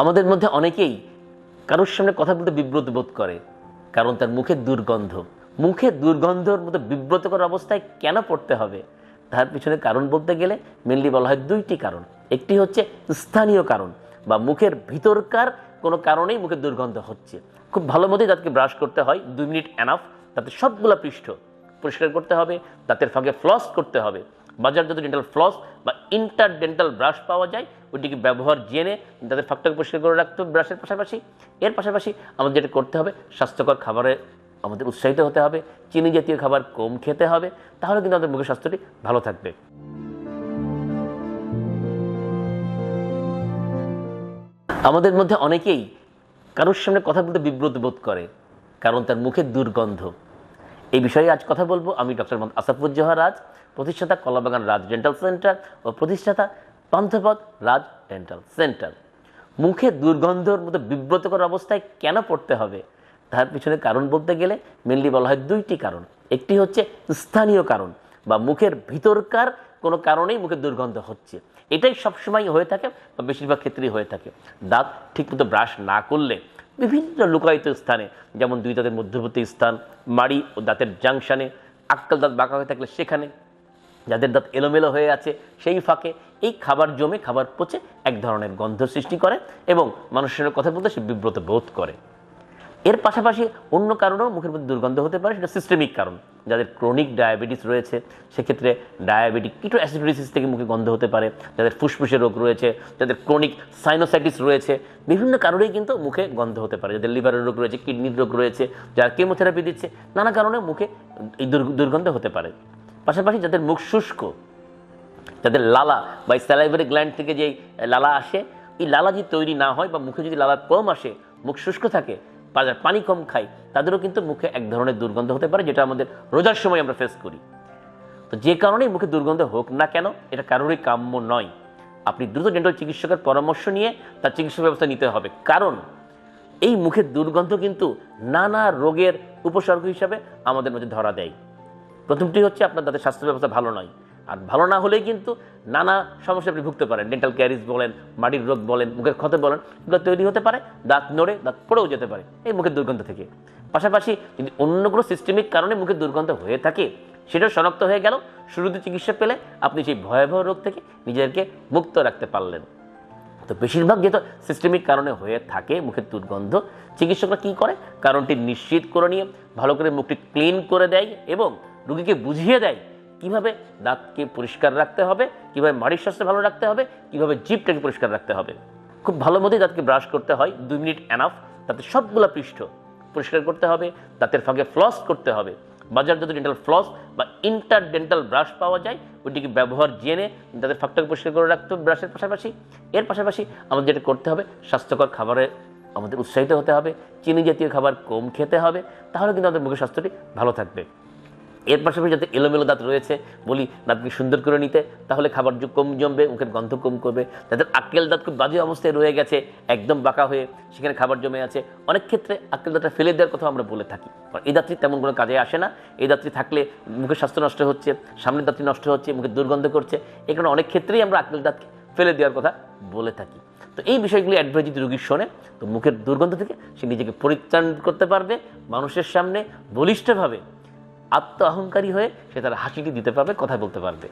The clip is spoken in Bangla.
আমাদের মধ্যে অনেকেই কারোর সামনে কথা বলতে বিব্রত বোধ করে, কারণ তার মুখের দুর্গন্ধ। মুখে দুর্গন্ধর মতো বিব্রতকর অবস্থায় কেন পড়তে হবে? তার পিছনে কারণ বলতে গেলে মেনলি বলা হয় দুইটি কারণ। একটি হচ্ছে স্থানীয় কারণ, বা মুখের ভিতরকার কোনো কারণেই মুখে দুর্গন্ধ হচ্ছে। খুব ভালো মতোই দাঁতকে ব্রাশ করতে হয়, দুই মিনিট এনাফ তাতে সবগুলো পৃষ্ঠ পরিষ্কার করতে হবে, দাঁতের ফাঁকে ফ্লস করতে হবে। বাজার যত ডেন্টাল ফ্লস বা ইন্টার ডেন্টাল ব্রাশ পাওয়া যায়, ওইটিকে ব্যবহার জেনে তাদের ফাঁকটাকে পরিষ্কার করে রাখতে হবে ব্রাশের পাশাপাশি। এর পাশাপাশি আমাদের যেটা করতে হবে, স্বাস্থ্যকর খাবারে আমাদের উৎসাহিত হতে হবে, চিনি জাতীয় খাবার কম খেতে হবে, তাহলে কিন্তু আমাদের মুখের স্বাস্থ্যটি ভালো থাকবে। আমাদের মধ্যে অনেকেই কারোর সামনে কথা বলতে বিব্রত বোধ করে, কারণ তার মুখের দুর্গন্ধ। এই বিষয়ে আজ কথা বলব। আমি ডক্টর মোহাম্মদ আসাফুজ্জোহা রাজ, প্রতিষ্ঠাতা কলাবাগান রাজ ডেন্টাল সেন্টার ও প্রতিষ্ঠাতা পান্থপথ রাজ ডেন্টাল সেন্টার। মুখে দুর্গন্ধর মতো বিব্রতকর অবস্থায় কেন পড়তে হবে? তার পিছনে কারণ বলতে গেলে মেনলি বলা হয় দুইটি কারণ। একটি হচ্ছে স্থানীয় কারণ বা মুখের ভিতরকার কোনো কারণেই মুখের দুর্গন্ধ হচ্ছে। এটাই সবসময় হয়ে থাকে বা বেশিরভাগ ক্ষেত্রেই হয়ে থাকে। দাঁত ঠিকমতো ব্রাশ না করলে বিভিন্ন লুকায়িত স্থানে, যেমন দুই দাঁতের মধ্যবর্তী স্থান, মাড়ি ও দাঁতের জাংশনে, আক্কাল দাঁত বাঁকা হয়ে থাকলে সেখানে। যাদের দাঁত এলোমেলো হয়ে আছে সেই ফাঁকে এই খাবার জমে খাবার পচে এক ধরনের গন্ধ সৃষ্টি করে এবং মানুষের কথা বলতে সে বিব্রত বোধ করে। এর পাশাপাশি অন্য কারণেও মুখের মধ্যে দুর্গন্ধ হতে পারে, সেটা সিস্টেমিক কারণ। যাদের ক্রনিক ডায়াবেটিস রয়েছে, সেক্ষেত্রে ডায়াবেটিক কিটো অ্যাসিডোসিস থেকে মুখে গন্ধ হতে পারে, যাদের ফুসফুসের রোগ রয়েছে, যাদের ক্রনিক সাইনোসাইটিস রয়েছে, বিভিন্ন কারণেই কিন্তু মুখে গন্ধ হতে পারে। যাদের লিভারের রোগ রয়েছে, কিডনির রোগ রয়েছে, যারা কেমোথেরাপি দিচ্ছে, নানা কারণে মুখে এই দুর্গ- দুর্গন্ধ হতে পারে। পাশাপাশি যাদের মুখ শুষ্ক, যাদের লালা বা স্যালাইভারি গ্ল্যান্ড থেকে যে লালা আসে, এই লালা যদি তৈরি না হয় বা মুখে যদি লালা কম আসে, মুখ শুষ্ক থাকে পানি কম খায় তাদেরও কিন্তু মুখে এক ধরনের দুর্গন্ধ হতে পারে, যেটা আমাদের রোজার সময় আমরা ফেস করি। তো যে কারণেই মুখে দুর্গন্ধ হোক না কেন, এটা কারোরই কাম্য নয়। আপনি দ্রুত ডেন্টাল চিকিৎসকের পরামর্শ নিয়ে তার চিকিৎসা ব্যবস্থা নিতে হবে। কারণ এই মুখের দুর্গন্ধ কিন্তু নানা রোগের উপসর্গ হিসাবে আমাদের মধ্যে ধরা দেয়। প্রথমটি হচ্ছে আপনার দাঁতের স্বাস্থ্য ব্যবস্থা ভালো নয়। আর ভালো না হলেই কিন্তু নানা সমস্যা আপনি ভুগতে পারেন। ডেন্টাল ক্যারিজ বলেন মাটির রোগ বলেন, মুখের ক্ষত বলেন, এগুলো তৈরি হতে পারে, দাঁত নড়ে, দাঁত পড়েও যেতে পারে এই মুখের দুর্গন্ধ থেকে। পাশাপাশি যদি অন্য কোনো সিস্টেমিক কারণে মুখের দুর্গন্ধ হয়ে থাকে, সেটাও শনাক্ত হয়ে গেল, শুরুতে চিকিৎসা পেলে আপনি সেই ভয়াবহ রোগ থেকে নিজেকে মুক্ত রাখতে পারলেন। তো বেশিরভাগ যেহেতু সিস্টেমিক কারণে হয়ে থাকে মুখের দুর্গন্ধ, চিকিৎসকরা কী করে? কারণটি নিশ্চিত করে নিয়ে ভালো করে মুখটি ক্লিন করে দেয় এবং রুগীকে বুঝিয়ে দেয় কীভাবে দাঁতকে পরিষ্কার রাখতে হবে, কীভাবে মাড়ির স্বাস্থ্য ভালো রাখতে হবে, কীভাবে জিভটাকে পরিষ্কার রাখতে হবে। খুব ভালো মতোই দাঁতকে ব্রাশ করতে হয়, দুই মিনিট এনাফ তাতে সবগুলো পৃষ্ঠ পরিষ্কার করতে হবে, দাঁতের ফাঁকে ফ্লস করতে হবে। বাজার যত ডেন্টাল ফ্লস বা ইন্টার ডেন্টাল ব্রাশ পাওয়া যায়, ওইটিকে ব্যবহার জেনে দাঁতের ফাঁকটাকে পরিষ্কার করে রাখতে হবে ব্রাশের পাশাপাশি। এর পাশাপাশি আমাদের যেটা করতে হবে, স্বাস্থ্যকর খাবারে আমাদের উৎসাহিত হতে হবে, চিনি জাতীয় খাবার কম খেতে হবে, তাহলে কিন্তু আমাদের মুখের স্বাস্থ্যটি ভালো থাকবে। এর পাশাপাশি যাতে এলোমেলো দাঁত রয়েছে, বলি দাঁতকে সুন্দর করে নিতে, তাহলে খাবার কম জমবে, মুখের গন্ধ কম করবে। যাদের আক্কেল দাঁত খুব বাজে অবস্থায় রয়ে গেছে, একদম বাঁকা হয়ে সেখানে খাবার জমে আছে। অনেক ক্ষেত্রে আক্কেল দাঁতটা ফেলে দেওয়ার কথা আমরা বলে থাকি। এই দাঁতটি তেমন কোনো কাজে আসে না। এই দাঁতটি থাকলে মুখের স্বাস্থ্য নষ্ট হচ্ছে, সামনের দাঁতটি নষ্ট হচ্ছে, মুখের দুর্গন্ধ করছে। এই কারণে অনেক ক্ষেত্রেই আমরা আক্কেল দাঁতকে ফেলে দেওয়ার কথা বলে থাকি। তো এই বিষয়গুলি অ্যাডভাইস যদি রুগী শোনে, তো মুখের দুর্গন্ধ থেকে সে নিজেকে পরিত্রাণ করতে পারবে, মানুষের সামনে বলিষ্ঠভাবে আত্ম অহংকারী হয়ে সে তার হাসিটি দিতে পারবে কথা বলতে পারবে।